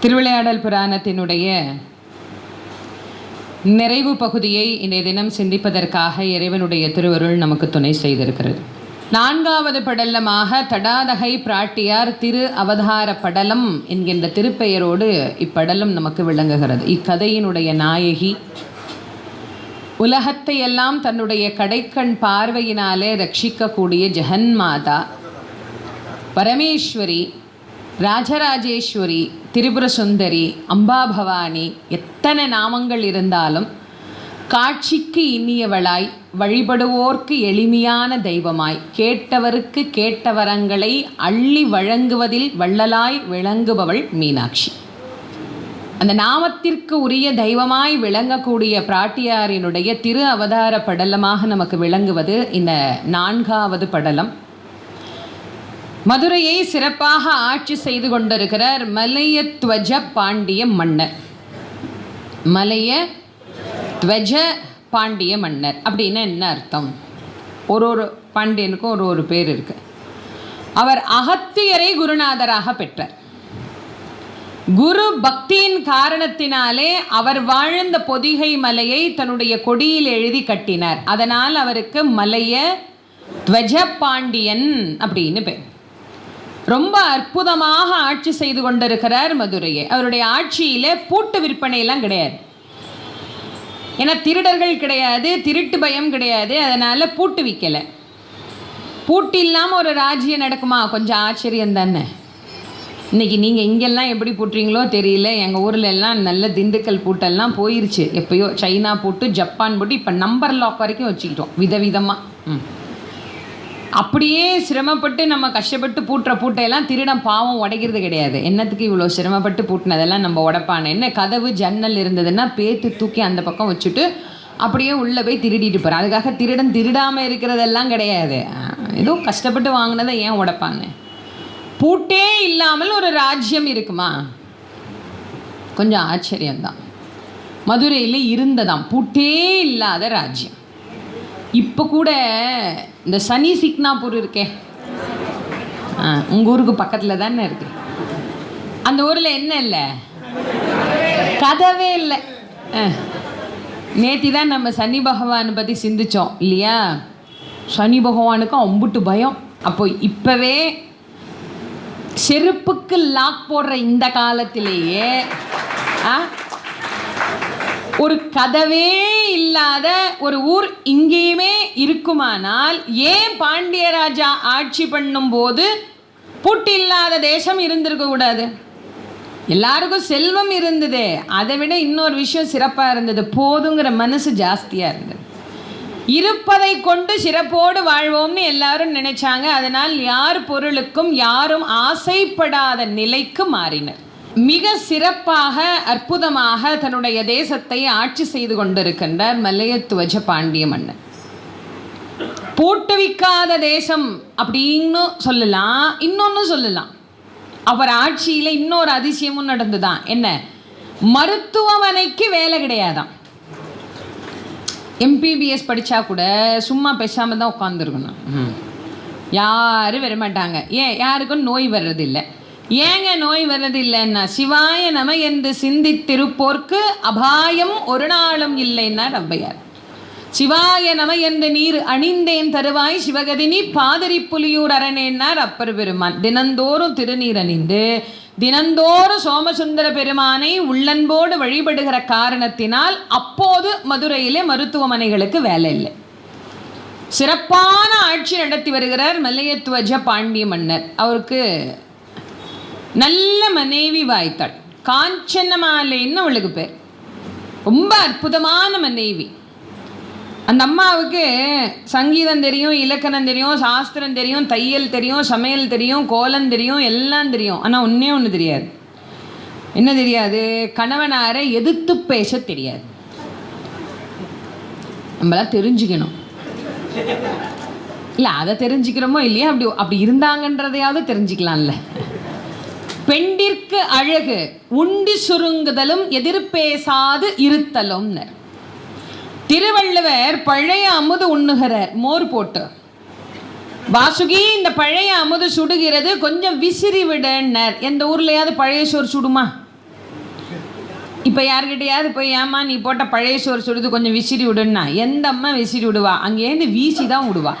திருவிளையாடல் புராணத்தினுடைய நிறைவு பகுதியை இன்றைய தினம் சிந்திப்பதற்காக இறைவனுடைய திருவருள் நமக்கு துணை செய்திருக்கிறது. நான்காவது படலமாக தடாதகை பிராட்டியார் திரு அவதார படலம் என்கின்ற திருப்பெயரோடு இப்படலம் நமக்கு விளங்குகிறது. இக்கதையினுடைய நாயகி உலகத்தை எல்லாம் தன்னுடைய கடைக்கண் பார்வையினாலே ரட்சிக்கக்கூடிய ஜெகன்மாதா பரமேஸ்வரி ராஜராஜேஸ்வரி திரிபுர சுந்தரி அம்பாபவானி எத்தனை நாமங்கள் இருந்தாலும் காட்சிக்கு இனியவளாய் வழிபடுவோர்க்கு எளிமையான தெய்வமாய் கேட்டவருக்கு கேட்டவரங்களை அள்ளி வழங்குவதில் வள்ளலாய் விளங்குபவள் மீனாட்சி. அந்த நாமத்திற்கு உரிய தெய்வமாய் விளங்கக்கூடிய பிராட்டியாரினுடைய திரு அவதார படலமாக நமக்கு விளங்குவது இந்த நான்காவது படலம். மதுரையை சிறப்பாக ஆட்சி செய்து கொண்டிருக்கிறார் மலையத்வஜ பாண்டிய மன்னர். மலைய துவஜ பாண்டிய மன்னர் அப்படின்னா என்ன அர்த்தம்? ஒரு ஒரு பாண்டியனுக்கும் ஒரு ஒரு பேர் இருக்கு. அவர் அகத்தியரை குருநாதராக பெற்றார். குரு பக்தியின் காரணத்தினாலே அவர் வாழ்ந்த பொதிகை மலையை தன்னுடைய கொடியில் எழுதி கட்டினார். அதனால் அவருக்கு மலைய துவஜ பாண்டியன் அப்படின்னு பேர். ரொம்ப அற்புதமாக ஆட்சி செய்து கொண்டிருக்கிறார் மதுரையை. அவருடைய ஆட்சியில் பூட்டு விற்பனையெல்லாம் கிடையாது. ஏன்னா திருடர்கள் கிடையாது திருட்டு பயம் கிடையாது அதனால் பூட்டு விற்கலை பூட்டு இல்லாமல் ஒரு ராஜ்யம் நடக்குமா? கொஞ்சம் ஆச்சரியம் தானே. இன்னைக்கு நீங்கள் இங்கெல்லாம் எப்படி பூட்டுறீங்களோ தெரியல. எங்கள் ஊரில் எல்லாம் நல்ல திண்டுக்கல் பூட்டெல்லாம் போயிருச்சு. எப்பயோ சைனா பூட்டு ஜப்பான் பூட்டு இப்போ நம்பர் லாக் வரைக்கும் வச்சுக்கிட்டோம். விதவிதமாக ம். அப்படியே சிரமப்பட்டு நம்ம கஷ்டப்பட்டு பூட்டுற பூட்டையெல்லாம் திருடன் பாவம் உடைக்கிறது கிடையாது. என்னத்துக்கு இவ்வளோ சிரமப்பட்டு பூட்டினதெல்லாம் நம்ம உடைப்பான என்ன கதவு ஜன்னல் இருந்ததுன்னா பேத்து தூக்கி அந்த பக்கம் வச்சுட்டு அப்படியே உள்ளே போய் திருடிட்டு போகிறேன் அதுக்காக திருடன் திருடாமல் இருக்கிறதெல்லாம் கிடையாது. ஏதோ கஷ்டப்பட்டு வாங்கினதை ஏன் உடைப்பாங்க பூட்டே இல்லாமல் ஒரு ராஜ்யம் இருக்குமா? கொஞ்சம் ஆச்சரியம்தான். மதுரையில் இருந்ததாம். பூட்டே இல்லாத ராஜ்யம். இப்போ கூட இந்த சனி சிக்னாப்பூர் இருக்கே. ஆ உங்கள் ஊருக்கு பக்கத்தில் தானே இருக்கு. அந்த ஊரில் என்ன இல்லை? கதவே இல்லை. நேத்தி தான் நம்ம சனி பகவானை பற்றி சிந்திச்சோம் இல்லையா? சனி பகவானுக்கும் அம்புட்டு பயம். அப்போ இப்போவே செருப்புக்கு லாக் போடுற இந்த காலத்திலேயே ஆ ஒரு கதவே இல்லாத ஒரு ஊர் இங்கேயுமே இருக்குமானால் ஏன் பாண்டியராஜா ஆட்சி பண்ணும்போது புட் இல்லாத தேசம் இருந்திருக்க கூடாது? எல்லாருக்கும் செல்வம் இருந்தது. அதை விட இன்னொரு விஷயம் சிறப்பாக இருந்தது. போதுங்கிற மனசு ஜாஸ்தியாக இருந்தது. இருப்பதை கொண்டு சிறப்போடு வாழ்வோம்னு எல்லாரும் நினைச்சாங்க. அதனால் யார் பொருளுக்கும் யாரும் ஆசைப்படாத நிலைக்கு மாறினர். மிக சிறப்பாக அற்புதமாக தன்னுடைய தேசத்தை ஆட்சி செய்து கொண்டிருக்கின்றார் மல்லையத்துவஜ பாண்டிய மன்னன். பூட்டுவிக்காத தேசம் அப்படின்னு சொல்லலாம். இன்னொன்று சொல்லலாம். அவர் ஆட்சியில் இன்னொரு அதிசயமும் நடந்துதான். என்ன? மருத்துவமனைக்கு வேலை கிடையாதாம். எம்பிபிஎஸ் படித்தா கூட சும்மா பேசாமல் தான் உட்காந்துருக்கணும் யாரும் வரமாட்டாங்க. ஏன்? யாருக்கும் நோய் வர்றதில்லை. ஏங்க நோய் வர்றதில்லைன்னா? சிவாய நம என்று சிந்தித்திருப்போர்க்கு அபாயம் ஒரு நாளும் இல்லைன்னா ஔவையார் சிவாய நம என்று நீர் அணிந்தேன் தருவாய் சிவகதினி பாதிரி புலியூர் அரணேன்னார் அப்பர் பெருமான் தினந்தோறும் திருநீர் அணிந்து தினந்தோறும் சோமசுந்தர பெருமானை உள்ளன்போடு வழிபடுகிற காரணத்தினால் அப்போது மதுரையிலே மருத்துவமனைகளுக்கு வேலை இல்லை. சிறப்பான ஆட்சி நடத்தி வருகிறார் மல்லையத்வஜ பாண்டிய மன்னர். அவருக்கு நல்ல மனைவி வாய்த்தாள். காஞ்சனமாலைன்னு அவளுக்கு பேர். ரொம்ப அற்புதமான மனைவி. அந்த அம்மாவுக்கு சங்கீதம் தெரியும் இலக்கணம் தெரியும் சாஸ்திரம் தெரியும் தையல் தெரியும் சமையல் தெரியும் கோலம் தெரியும் எல்லாம் தெரியும். ஆனால் ஒன்றே ஒன்று தெரியாது. என்ன தெரியாது? கணவனாரை எதிர்த்து பேச தெரியாது. நம்மளாம் தெரிஞ்சுக்கணும். இல்லை அதை தெரிஞ்சுக்கிறோமோ இல்லையா அப்படி அப்படி இருந்தாங்கன்றதையாவது தெரிஞ்சுக்கலாம்ல. பெண்டிற்கு அழகு உண்டி சுருங்குதலும் எதிர்பேசாது இருத்தலும் திருவள்ளுவர் பழைய அமுது உண்ணுகிறார் மோர் போட்டு. வாசுகி இந்த பழைய அமுது சுடுகிறது கொஞ்சம் விசிறி விடன்னர். எந்த ஊர்லயாவது பழைய சோறு சுடுமா? இப்போ யார்கிட்டயாவது போய் ஏம்மா நீ போட்ட பழைய சோறு சுடுது கொஞ்சம் விசிறி விடுன்னா? எந்த அம்மா விசிறி விடுவா? அங்கேருந்து வீசி தான் விடுவா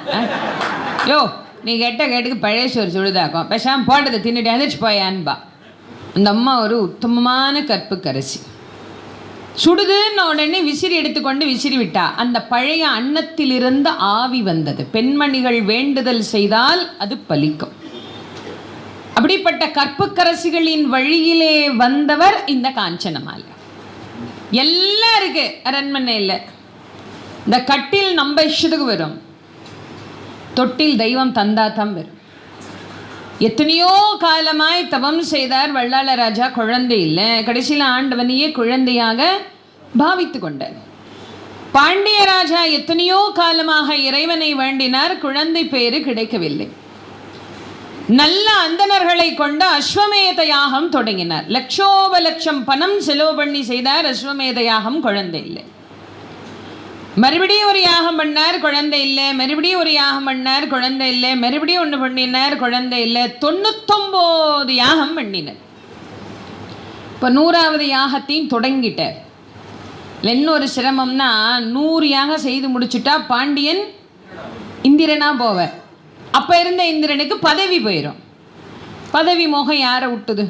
யோ நீ கெட்ட கேட்டுக்கு பழைய சோறு சுடுதாக்கும். பேசாம போட்டதை தின்னுட்டு எந்திரிச்சு போயான்பா அந்த அம்மா ஒரு உத்தமமான கற்புக்கரசி சுடுதுன்ன உடனே விசிறி எடுத்துக்கொண்டு விசிறி விட்டா. அந்த பழைய அன்னத்திலிருந்து ஆவி வந்தது. பெண்மணிகள் வேண்டுதல் செய்தால் அது பலிக்கும். அப்படிப்பட்ட கற்புக்கரசிகளின் வழியிலே வந்தவர் இந்த காஞ்சனமாலை. எல்லாம் இருக்கு. அரண்மனையில். இந்த கட்டில் நம்ம இஷ்டத்துக்கு வரும். தொட்டில் தெய்வம் தந்தா தான் வரும். எத்தனையோ காலமாய் தவம் செய்தார் வள்ளாள ராஜா குழந்தை இல்லை. கடைசியில் ஆண்டவனையே குழந்தையாக பாவித்து கொண்டார். பாண்டிய ராஜா எத்தனையோ காலமாக இறைவனை வேண்டினார் குழந்தை பேரு கிடைக்கவில்லை. நல்ல அந்தனர்களை கொண்டு அஸ்வமேத யாகம் தொடங்கினார். லட்சோப லட்சம் பணம் செலவு பண்ணி செய்தார் அஸ்வமேத யாகம் குழந்தை இல்லை. மறுபடியும் ஒரு யாகம் பண்ணார் குழந்தை இல்லை. மறுபடியும் ஒரு யாகம் பண்ணார் குழந்தை இல்லை. மறுபடியும் ஒன்று பண்ணினார் குழந்தை இல்லை. தொண்ணூத்தொம்போது யாகம் பண்ணினார். இப்போ நூறாவது யாகத்தையும் தொடங்கிட்டார். இன்னொரு சிரமம்னா நூறு யாகம் செய்து முடிச்சுட்டா பாண்டியன் இந்திரனா போவார். அப்போ இருந்த இந்திரனுக்கு பதவி போயிடும் பதவி மோகம் யாரை விட்டுது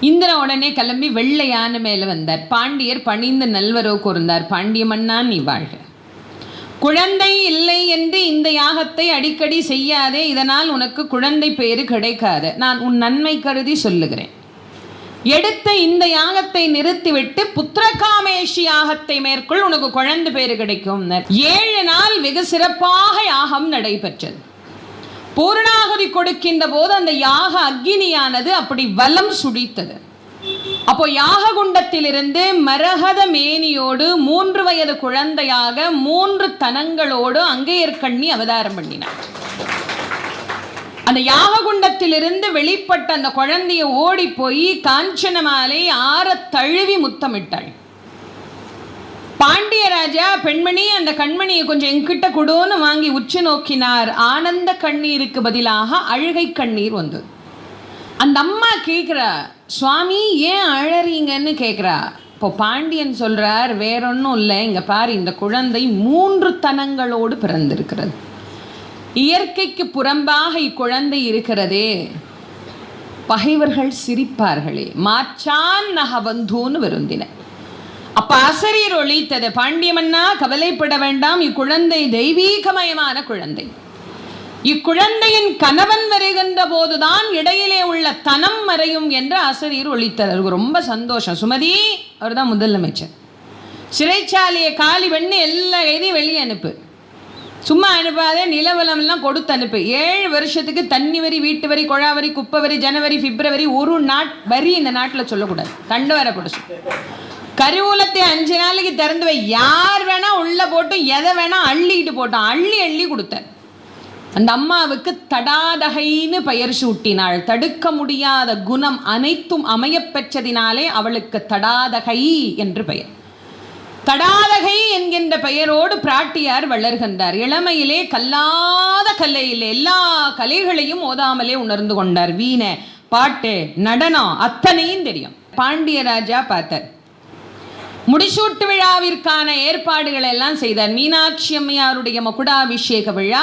இந்திரன் உடனே கிளம்பி வெள்ளை யானை மேலே வந்தார். பாண்டியர் பணிந்து நல்வரோ கூர்ந்தார். பாண்டிய மன்னா நீ வாழ்க. குழந்தை இல்லை என்று இந்த யாகத்தை அடிக்கடி செய்யாதே இதனால் உனக்கு குழந்தை பேரு கிடைக்காது. நான் உன் நன்மை கருதி சொல்லுகிறேன். எடுத்த இந்த யாகத்தை நிறுத்திவிட்டு புத்திரகாமேஷி யாகத்தை மேற்கொள் உனக்கு குழந்தை பேரு கிடைக்கும் ஏழு நாள் வெகு சிறப்பாக யாகம் நடைபெற்றது. பூர்ணாகுதி கொடுக்கின்ற போது அந்த யாக அக்னியானது அப்படி வலம் சுடித்தது அப்போ யாக குண்டத்திலிருந்து மரகத மேனியோடு மூன்று வயது குழந்தையாக மூன்று தனங்களோடு அங்கேயர்கண்ணி அவதாரம் பண்ணினார். அந்த யாககுண்டத்திலிருந்து வெளிப்பட்ட அந்த குழந்தைய ஓடி போய் காஞ்சனமாலை ஆற தழுவி முத்தமிட்டாள். பாண்டிய ராஜா பெண்மணி அந்த கண்மணியை கொஞ்சம் என்கிட்ட கொடுன்னு வாங்கி உச்சி நோக்கினார். ஆனந்த கண்ணீருக்கு பதிலாக அழுகை கண்ணீர் வந்தது. அந்த அம்மா கேட்குறா சுவாமி ஏன் அழறீங்கன்னு கேட்குறா இப்போ பாண்டியன் சொல்கிறார் வேறொன்றும் இல்லை இங்கே பாரு இந்த குழந்தை மூன்று தனங்களோடு பிறந்திருக்கிறது. இயற்கைக்கு புறம்பாக இக்குழந்தை இருக்கிறதே. பகைவர்கள் சிரிப்பார்களே. மாச்சான் நகபந்தூன்னு வருந்தின அப்ப ஆசிரியர் ஒழித்தது பாண்டியமன்னா கவலைப்பட வேண்டாம் இக்குழந்தை தெய்வீகமயமான குழந்தை. இக்குழந்தையின் கணவன் வருகின்ற போதுதான் இடையிலே உள்ள தனம் மறையும் என்று ஆசிரியர் ஒழித்தார் அவருக்கு ரொம்ப சந்தோஷம். சுமதி அவர் தான் முதலமைச்சர். சிறைச்சாலையை காலி பண்ணி எல்லா கைதையும் வெளியே அனுப்பு. சும்மா அனுப்பாதே நிலவலம்லாம் கொடுத்து அனுப்பு. ஏழு வருஷத்துக்கு தண்ணி வரி வீட்டு வரி குழா வரி குப்பை வரி ஜனவரி பிப்ரவரி ஒரு நாட் வரி இந்த நாட்டில் சொல்லக்கூடாது. கண்டு வரக்கூடாது கருவூலத்தை அஞ்சு நாளைக்கு திறந்து வை. யார் வேணா உள்ள போட்டும் எதை வேணா அள்ளிக்கிட்டு போட்டோம் அள்ளி அள்ளி கொடுத்தார் அந்த அம்மாவுக்கு தடாதகைன்னு பெயர் சூட்டினாள். தடுக்க முடியாத குணம் அனைத்தும் அமையப்பெற்றதினாலே அவளுக்கு தடாதகை என்று பெயர். தடாதகை என்கின்ற பெயரோடு பிராட்டியார் வளர்கின்றார். இளமையிலே கல்லாத கலையில் எல்லா கலைகளையும் ஓதாமலே உணர்ந்து கொண்டார். வீணை பாட்டு நடனம் அத்தனையும் தெரியும். பாண்டியராஜா பார்த்தார். முடிசூட்டு விழாவிற்கான ஏற்பாடுகளை எல்லாம் செய்தார். மீனாட்சி அம்மையாருடைய மகுடாபிஷேக விழா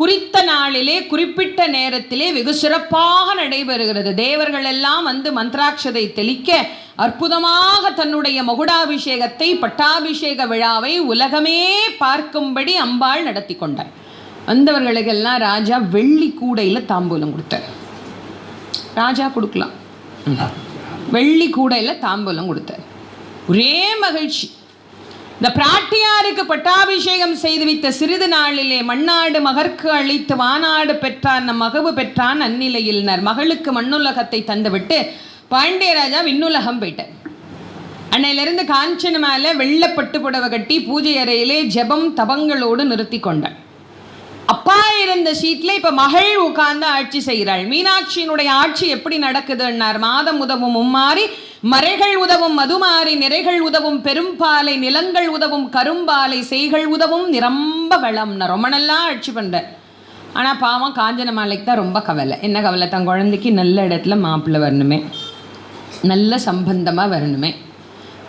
குறித்த நாளிலே குறிப்பிட்ட நேரத்திலே வெகு சிறப்பாக நடைபெறுகிறது. தேவர்கள் எல்லாம் வந்து மந்த்ராட்சதை தெளிக்க அற்புதமாக தன்னுடைய மகுடாபிஷேகத்தை பட்டாபிஷேக விழாவை உலகமே பார்க்கும்படி அம்பாள் நடத்தி கொண்டார். வந்தவர்களுக்கெல்லாம் ராஜா வெள்ளி கூடையில் தாம்பூலம் கொடுத்தார். ராஜா கொடுக்கலாம். வெள்ளி கூடையில் தாம்பூலம் கொடுத்தார். ஒரே மகிழ்ச்சி. இந்த பிராட்டியாருக்கு பட்டாபிஷேகம் செய்து வைத்த சிறிது நாளிலே மண்ணாடு மகற்கு அளித்து வானாடு பெற்றார் நம் மகவு பெற்றான் அந்நிலையினர் மகளுக்கு மண்ணுலகத்தை தந்துவிட்டு பாண்டியராஜா விண்ணுலகம் போயிட்டார். அன்னையிலிருந்து காஞ்சன மேலே வெள்ளப்பட்டு புடவை கட்டி பூஜை அறையிலே ஜெபம் தபங்களோடு நிறுத்தி கொண்டாள் அப்பா இருந்த சீட்டில் இப்போ மகள் உட்கார்ந்து ஆட்சி செய்கிறாள். மீனாட்சியினுடைய ஆட்சி எப்படி நடக்குதுன்னார். மாதம் உதவும் மும்மாறி மறைகள் உதவும் மதுமாறி நிறைகள் உதவும் பெரும்பாலை நிலங்கள் உதவும் கரும்பாலை செய்கள் உதவும் நிரம்ப வளம்னா ரொம்ப நல்லா ஆட்சி பண்ணுறேன் ஆனால் பாவம் காஞ்சன மாலைக்கு தான் ரொம்ப கவலை. என்ன கவலை? தன் குழந்தைக்கு நல்ல இடத்துல மாப்பிள்ளை வரணுமே. நல்ல சம்பந்தமாக வரணுமே.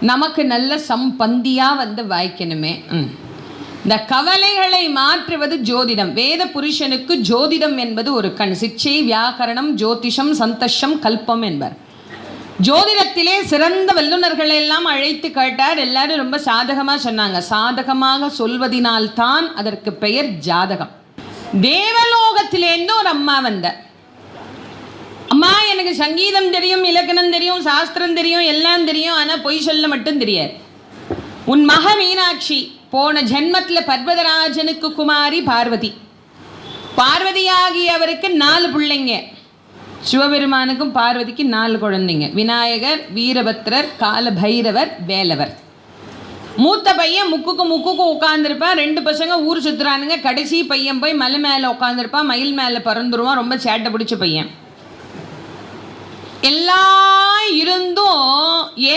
நமக்கு நல்ல சம்பந்தியாக வந்து வாய்க்கணுமே. ம். இந்த கவலைகளை மாற்றுவது ஜோதிடம். வேத புருஷனுக்கு ஜோதிடம் என்பது ஒரு கண். சிக்ஷை வியாக்கரணம் ஜோதிஷம் சந்தோஷம் கல்பம் என்பர். ஜோதிடத்திலே சிறந்த வல்லுநர்களை எல்லாம் அழைத்து கேட்டார். எல்லாரும் ரொம்ப சாதகமாக சொன்னாங்க. சாதகமாக சொல்வதினால்தான் அதற்கு பெயர் ஜாதகம். தேவலோகத்திலேருந்து ஒரு அம்மா வந்த அம்மா எனக்கு சங்கீதம் தெரியும் இலக்கணம் தெரியும் சாஸ்திரம் தெரியும் எல்லாம் தெரியும். ஆனால் பொய் சொல்ல மட்டும் தெரியாது. உன் மக மீனாட்சி போன ஜென்மத்தில் பர்வதராஜனுக்கு குமாரி பார்வதி. பார்வதியாகியவருக்கு நாலு பிள்ளைங்க. சிவபெருமானுக்கும் பார்வதிக்கு நாலு குழந்தைங்க. விநாயகர் வீரபத்ரர் காலபைரவர் வேலவர். மூத்த பையன் முக்குக்கு முக்குக்கு உட்காந்துருப்பான் ரெண்டு பசங்க ஊர் சுற்றுறானுங்க கடைசி பையன் போய் மலை மேலே உட்காந்துருப்பான் மயில் மேலே பறந்துருவான். ரொம்ப சேட்டை பிடிச்ச பையன். எல்லாம் இருந்தும்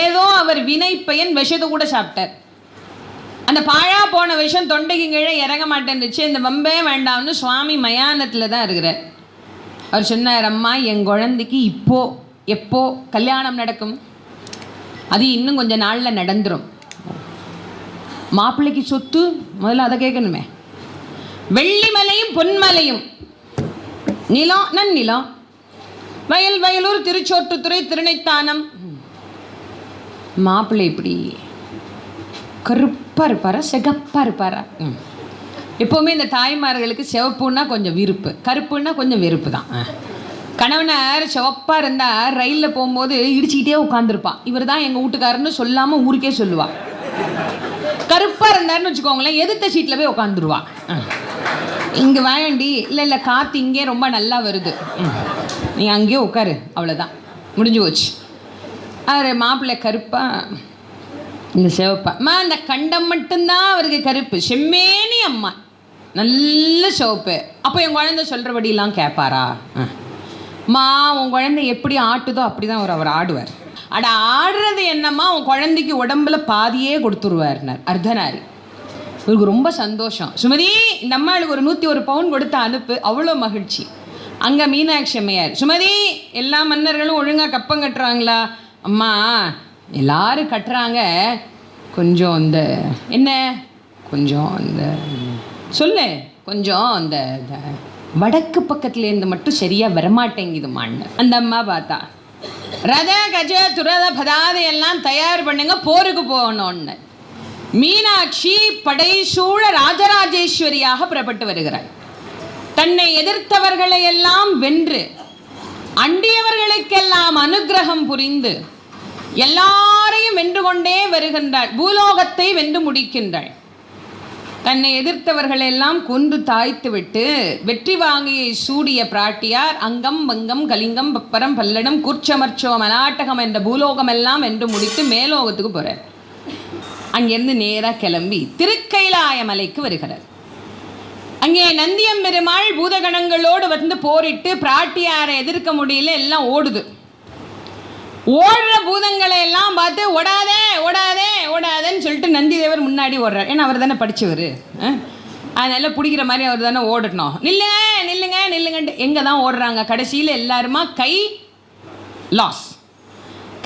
ஏதோ அவர் வினை பையன் விஷத்தை கூட சாப்பிட்டார். அந்த பாழா போன விஷம் தொண்டைக்கு கீழே இறங்க மாட்டேன்னுச்சு. இந்த வம்பே வேண்டாம்னு சுவாமி மயானத்தில் தான் இருக்கிறார். அவர் சொன்னார் அம்மா என் குழந்தைக்கு இப்போ எப்போ கல்யாணம் நடக்கும்? அது இன்னும் கொஞ்சம் நாளில் நடந்துரும். மாப்பிள்ளைக்கு சொத்து முதல்ல அதை கேட்கணுமே. வெள்ளிமலையும் பொன்மலையும் நிலம் நன்னிலம் வயல் வயலூர் திருச்சோட்டுத்துறை திருநைத்தானம். மாப்பிள்ளை இப்படி கருப்பாக இருப்பாரா செகப்பாக இருப்பாரா? ம். எப்போவுமே இந்த தாய்மார்களுக்கு சிவப்புன்னா கொஞ்சம் விருப்பு கருப்புன்னா கொஞ்சம் வெறுப்பு தான் ஆ. கணவனார் சிவப்பாக இருந்தால் ரயிலில் போகும்போது இடிச்சுக்கிட்டே உட்காந்துருப்பான் இவர் தான் எங்கள் வீட்டுக்காரன்னு சொல்லாமல் ஊருக்கே சொல்லுவா. கருப்பாக இருந்தாருன்னு வச்சுக்கோங்களேன் எதிர்த்த சீட்டில் போய் உட்காந்துருவா இங்கே வாயண்டி இல்லை இல்லை காற்று இங்கே ரொம்ப நல்லா வருது. நீ அங்கேயே உட்காரு அவ்வளோதான் முடிஞ்சு போச்சு. அவர் மாப்பிள்ளை கருப்பாக இந்த சிவப்பா. அம்மா அந்த கண்டம் மட்டும்தான் அவருக்கு கருப்பு. செம்மேனி அம்மா. நல்ல சிவப்பு. அப்போ என் குழந்தை சொல்கிறபடியெல்லாம் கேட்பாரா ஆ. அம்மா உன் குழந்தை எப்படி ஆட்டுதோ அப்படி தான் அவர் அவர் ஆடுவார். அட ஆடுறது என்னம்மா உன் குழந்தைக்கு உடம்புல பாதியே கொடுத்துருவார்னார். அர்த்தநாரி. இவருக்கு ரொம்ப சந்தோஷம். சுமதி இந்த அம்மாளுக்கு ஒரு நூற்றி ஒரு பவுன் கொடுத்து அனுப்பு. அவ்வளோ மகிழ்ச்சி. அங்கே மீனாட்சி அம்மையார் சுமதி எல்லா மன்னர்களும் ஒழுங்காக கப்பம் கட்டுறாங்களா? அம்மா எல்லாரும் கட்டுறாங்க. கொஞ்சம் இந்த என்ன? கொஞ்சம் இந்த சொல்லு கொஞ்சம் அந்த இந்த வடக்கு பக்கத்துலேருந்து மட்டும் சரியாக வரமாட்டேங்குதுமான்னு. அந்த அம்மா பார்த்தா ரத கஜ துரத பதாதை எல்லாம் தயார் பண்ணுங்க போருக்கு போகணும்னு. மீனாட்சி படைசூழ ராஜராஜேஸ்வரியாக புறப்பட்டு வருகிறாள். தன்னை எதிர்த்தவர்களை எல்லாம் வென்று அண்டியவர்களுக்கெல்லாம் அனுக்கிரகம் புரிந்து எல்லாரையும் வென்று கொண்டே வருகின்றாள் பூலோகத்தை வென்று முடிக்கின்றாள். தன்னை எதிர்த்தவர்களெல்லாம் கொன்று தாய்த்து விட்டு வெற்றி வாங்கியை சூடிய பிராட்டியார் அங்கம் வங்கம் கலிங்கம் பப்பரம் பல்லடம் கூர்ச்சமர்ச்சோ மலாட்டகம் என்ற பூலோகம் எல்லாம் என்று முடித்து மேலோகத்துக்கு போகிறார் அங்கிருந்து நேராக கிளம்பி திருக்கைலாய மலைக்கு வருகிறார். அங்கே நந்தியம் பெருமாள் பூதகணங்களோடு வந்து போரிட்டு பிராட்டியாரை எதிர்க்க முடியல எல்லாம் ஓடுது. ஓடுற பூதங்களை எல்லாம் பார்த்து ஓடாதே ஓடாதே ஓடாதேன்னு சொல்லிட்டு நந்தி தேவர் முன்னாடி ஓடுறார். ஏன்னா அவர் தானே படித்தவர் அதனால பிடிக்கிற மாதிரி அவர் தானே ஓடணும். நில்லுங்க நில்லுங்க நில்லுங்கன்ட்டு எங்கே தான் ஓடுறாங்க? கடைசியில் எல்லாருமா கை லாஸ்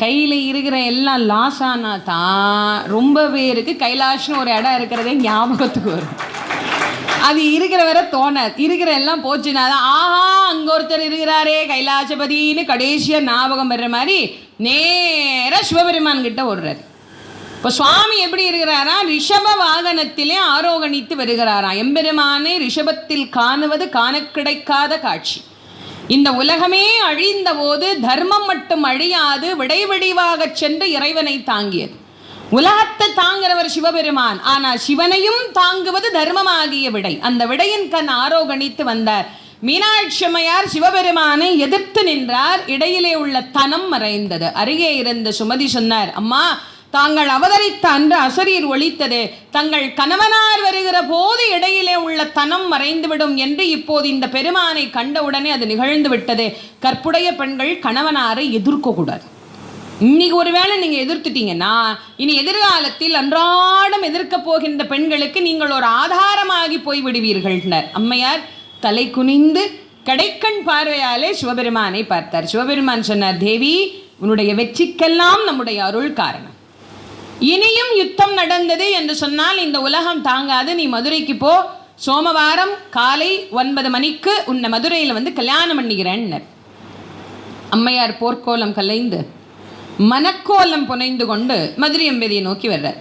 கையில் இருக்கிற எல்லாம் லாஸ் ஆனால் தான் ரொம்ப பேருக்கு கைலாஷ்னு ஒரு இடம் இருக்கிறதே ஞாபகத்துக்கு வரும். அது இருக்கிற வரை தோணாது இருக்கிற எல்லாம் போச்சுன்னா தான் ஆஹா அங்கே ஒருத்தர் இருக்கிறாரே கைலாசபதின்னு கடைசியாக ஞாபகம் வர்ற மாதிரி நேராக சிவபெருமான் கிட்ட ஓடுறாரு. இப்போ சுவாமி எப்படி இருக்கிறாரா? ரிஷப வாகனத்திலே ஆரோகணித்து வருகிறாராம் எம்பெருமானை ரிஷபத்தில் காணுவது காண கிடைக்காத காட்சி. இந்த உலகமே அழிந்த போது தர்மம் மட்டும் அழியாது விடைவடிவாகச் சென்று இறைவனை தாங்கியது. உலகத்தை தாங்கிறவர் சிவபெருமான். ஆனால் சிவனையும் தாங்குவது தர்மமாகிய விடை. அந்த விடையின் கண் ஆரோகணித்து வந்தார். மீனாட்சி அம்மையார் சிவபெருமானை எதிர்த்து நின்றார். இடையிலே உள்ள தனம் மறைந்தது. அருகே இருந்த சுமதி சொன்னார் அம்மா தாங்கள் அவதரித்த அன்று அசரீர் ஒழித்தது. தங்கள் கணவனார் வருகிற போது இடையிலே உள்ள தனம் மறைந்துவிடும் என்று இப்போது இந்த பெருமானை கண்டவுடனே அது நிகழ்ந்து விட்டது. கற்புடைய பெண்கள் கணவனாரை எதிர்க்கக்கூடாது. இன்னைக்கு ஒருவேளை நீங்கள் எதிர்த்துட்டீங்கன்னா இனி எதிர்காலத்தில் அன்றாடம் எதிர்க்க போகின்ற பெண்களுக்கு நீங்கள் ஒரு ஆதாரமாகி போய் விடுவீர்கள்னர் அம்மையார் தலை குனிந்து கடைக்கண் பார்வையாலே சிவபெருமானை பார்த்தார். சிவபெருமான் சொன்னார் தேவி உன்னுடைய வெற்றிக்கெல்லாம் நம்முடைய அருள் காரணம். இனியும் யுத்தம் நடந்தது என்று சொன்னால் இந்த உலகம் தாங்காது. நீ மதுரைக்கு போ. சோமவாரம் காலை ஒன்பது மணிக்கு உன்னை மதுரையில் வந்து கல்யாணம் பண்ணிக்கிறேன்னர். அம்மையார் போர்க்கோலம் கலைந்து மனக்கோலம் புனைந்து கொண்டு மதுரையம்பதியை நோக்கி வர்றார்.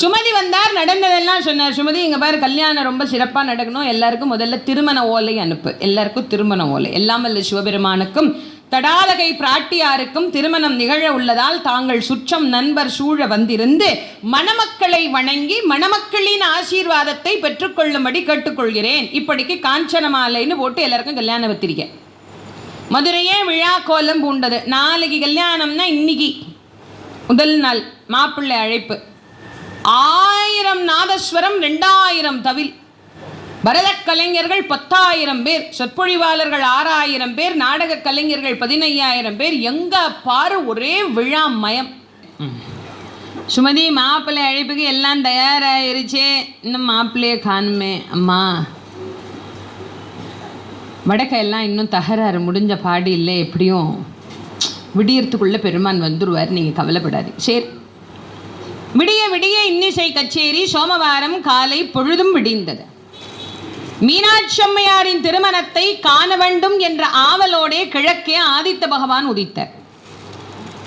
சுமதி வந்தார் நடந்ததெல்லாம் சொன்னார். சுமதி இங்கே பாரு கல்யாணம் ரொம்ப சிறப்பாக நடக்கணும். எல்லாருக்கும் முதல்ல திருமண ஓலை அனுப்பு. எல்லாருக்கும் திருமண ஓலை. எல்லாம் வல்ல சிவபெருமானுக்கும் தடாலகை பிராட்டியாருக்கும் திருமணம் நிகழ உள்ளதால் தாங்கள் சுற்றம் நண்பர் சூழ வந்திருந்து மணமக்களை வணங்கி மணமக்களின் ஆசீர்வாதத்தை பெற்றுக்கொள்ளும்படி கேட்டுக்கொள்கிறேன். இப்படிக்கு காஞ்சன மாலைன்னு போட்டு எல்லாருக்கும் கல்யாணம் பத்திரிக்கை மதுரையே விழா கோலம் பூண்டது. நாளைக்கு கல்யாணம்னா இன்னைக்கு. முதல் நாள் மாப்பிள்ளை அழைப்பு. ஆயிரம் நாதஸ்வரம் ரெண்டாயிரம் தவில். பரதக் கலைஞர்கள் பத்தாயிரம் பேர். சொற்பொழிவாளர்கள் ஆறாயிரம் பேர். நாடக கலைஞர்கள் பதினையாயிரம் பேர். எங்க பாரு ஒரே விழா மயம். சுமதி மாப்பிள்ளை அழைப்புக்கு எல்லாம் தயாராயிருச்சே. இன்னும் மாப்பிள்ளையே காணுமே. அம்மா. வடக்கையெல்லாம் இன்னும் தகராறு முடிஞ்ச பாடு இல்லை எப்படியும் விடியறதுக்குள்ளே பெருமான் வந்துடுவார் நீங்கள் கவலைப்படாது. சரி. விடிய விடிய இன்னிசை கச்சேரி சோமவாரம் காலை பொழுதும் விடிந்தது. மீனாட்சி அம்மையாரின் திருமணத்தை காண வேண்டும் என்ற ஆவலோடே கிழக்கே ஆதித்த பகவான் உதித்தார்.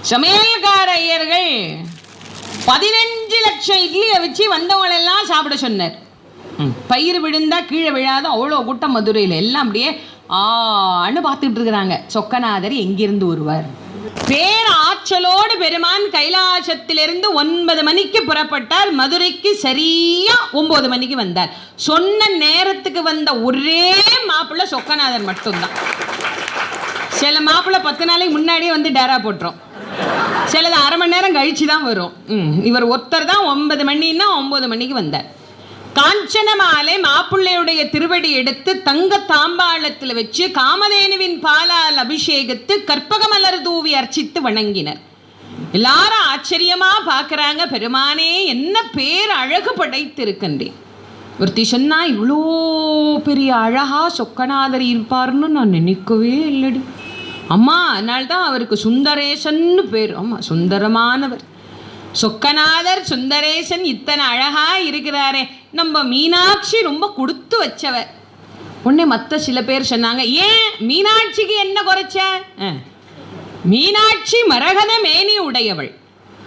சமையல்கார ஐயர்கள் பதினஞ்சு லட்சம் இட்லியை வச்சு வந்தவங்களெல்லாம் சாப்பிட சொன்னார். பயிர் விழுந்தா கீழே விழாத அவ்வளோ கூட்டம் மதுரையில். எல்லாம் அப்படியே ஆன்னு பார்த்துட்டு இருக்கிறாங்க. சொக்கநாதர் எங்கிருந்து வருவார்? பேர் ஆற்றலோடு பெருமான் கைலாசத்திலிருந்து ஒன்பது மணிக்கு புறப்பட்டார். மதுரைக்கு சரியா ஒன்பது மணிக்கு வந்தார். சொன்ன நேரத்துக்கு வந்த ஒரே மாப்பிள்ளை சொக்கநாதர் மட்டும்தான். சில மாப்பிள்ளை பத்து நாளைக்கு முன்னாடியே வந்து டேரா போட்டுரும். சிலது அரை மணி நேரம் கழிச்சு தான் வரும். ம், இவர் ஒருத்தர் தான் ஒன்பது மணின்னா ஒன்பது மணிக்கு வந்தார். காஞ்சன மாலை மாப்பிள்ளையுடைய திருவடி எடுத்து தங்க தாம்பாளத்தில் வச்சு காமதேனுவின் பாலால் அபிஷேகித்து கற்பக மலர் தூவி அர்ச்சித்து வணங்கினர். எல்லாரும் ஆச்சரியமா பார்க்குறாங்க பெருமானே என்ன பேர் அழகு படைத்திருக்கின்றேன் ஒருத்தி சொன்னா இவ்வளோ பெரிய அழகா சொக்கநாதர் இருப்பார்னு நான் நினைக்கவே இல்லடி. அம்மா அதனால்தான் அவருக்கு சுந்தரேசன்னு பேர். அம்மா சுந்தரமானவர். சொக்கநாதர் சுந்தரேசன் இத்தனை அழகா இருக்கிறாரே நம்ம மீனாட்சி ரொம்ப கொடுத்து வச்சவ. உடனே மற்ற சில பேர் சொன்னாங்க ஏன் மீனாட்சிக்கு என்ன குறைச்ச? ஆ. மீனாட்சி மரகத மேனி உடையவள்.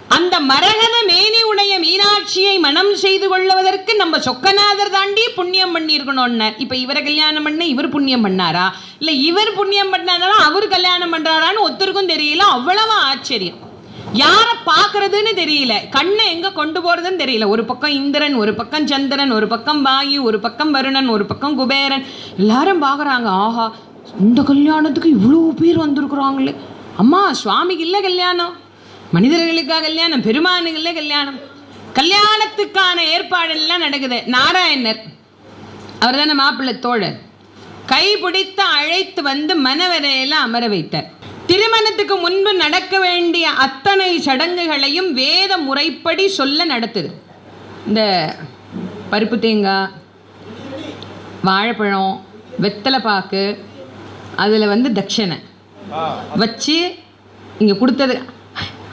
அந்த மரகத மேனி உடைய மீனாட்சியை மனம் செய்து கொள்வதற்கு நம்ம சொக்கநாதர் தாண்டி புண்ணியம் பண்ணியிருக்கணும்னார். இப்போ இவரை கல்யாணம் பண்ண இவர் புண்ணியம் பண்ணாரா? இல்லை இவர் புண்ணியம் பண்ணாரா அவர் கல்யாணம் பண்ணுறாரான்னு ஒருத்தருக்கும் தெரியல. அவ்வளவு ஆச்சரியம். யாரை பார்க்கறதுன்னு தெரியல. கண்ணை எங்க கொண்டு போறதுன்னு தெரியல. ஒரு பக்கம் இந்திரன் ஒரு பக்கம் சந்திரன் ஒரு பக்கம் வாயு ஒரு பக்கம் வருணன் ஒரு பக்கம் குபேரன். எல்லாரும் பார்க்குறாங்க. ஆஹா இந்த கல்யாணத்துக்கு இவ்வளோ பேர் வந்திருக்குறாங்களே. அம்மா சுவாமிக்கு இல்லை கல்யாணம் மனிதர்களுக்காக கல்யாணம் பெருமானுக்கு கல்யாணம். கல்யாணத்துக்கான ஏற்பாடெல்லாம் நடக்குது. நாராயணர் அவர் தானே மாப்பிள்ளை தோழர். கை பிடித்து அழைத்து வந்து மனவரையெல்லாம் அமர வைத்தார். திருமணத்துக்கு முன்பு நடக்க வேண்டிய அத்தனை சடங்குகளையும் வேத முறைப்படி சொல்ல நடத்துது. இந்த பருப்பு தேங்காய் வாழைப்பழம் வெத்தலை பாக்கு அதில் வந்து தட்சணை. வச்சு இங்கே கொடுத்தது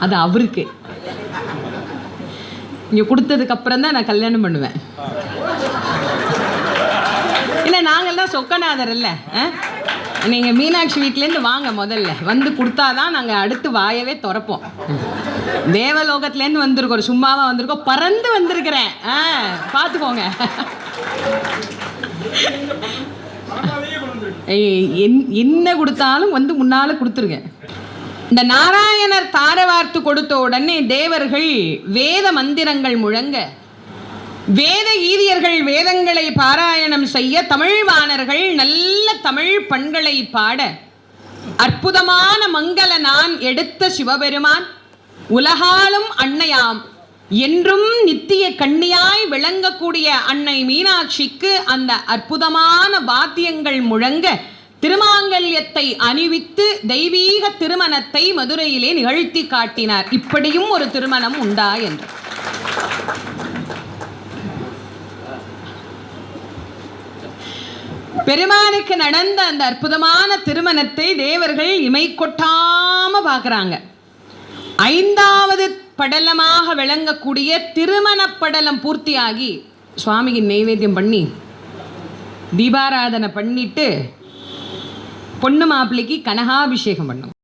அது அவருக்கு. இங்கே கொடுத்ததுக்கு அப்புறம் தான் நான் கல்யாணம் பண்ணுவேன். இல்லை நாங்கள்லாம் சொக்கநாதர் இல்லை நீங்கள் மீனாட்சி வீட்டிலேருந்து வாங்க முதல்ல. வந்து கொடுத்தாதான் நாங்கள் அடுத்து வாயவே திறப்போம். தேவலோகத்துலேருந்து வந்திருக்கோம். சும்மாவா வந்திருக்கோம். பறந்து வந்திருக்கிறேன். ஆ பார்த்துக்கோங்க. என்- என்ன கொடுத்தாலும் வந்து முன்னால் கொடுத்துருங்க இந்த நாராயணர் தாரவார்த்து கொடுத்த உடனே தேவர்கள் வேத மந்திரங்கள் முழங்க. வேத ஈதியர்கள் வேதங்களை பாராயணம் செய்ய தமிழ் வாணர்கள் நல்ல தமிழ் பண்களை பாட அற்புதமான மங்கள நான் எடுத்த சிவபெருமான். உலகாலும் அன்னையாம். என்றும் நித்திய கண்ணியாய் விளங்கக்கூடிய அன்னை மீனாட்சிக்கு அந்த அற்புதமான வாத்தியங்கள் முழங்க திருமாங்கல்யத்தை அணிவித்து தெய்வீக திருமணத்தை மதுரையிலே நிகழ்த்தி காட்டினார். இப்படியும் ஒரு திருமணம் உண்டா என்று. பெருமானுக்கு நடந்த அந்த அற்புதமான திருமணத்தை தேவர்கள் இமை கொட்டாம பார்க்குறாங்க. ஐந்தாவது படலமாக விளங்கக்கூடிய திருமணப் படலம் பூர்த்தியாகி சுவாமிக்கு நைவேத்தியம் பண்ணி தீபாராதனை பண்ணிட்டு பொண்ணு மாப்பிள்ளைக்கு கனகாபிஷேகம் பண்ணும்.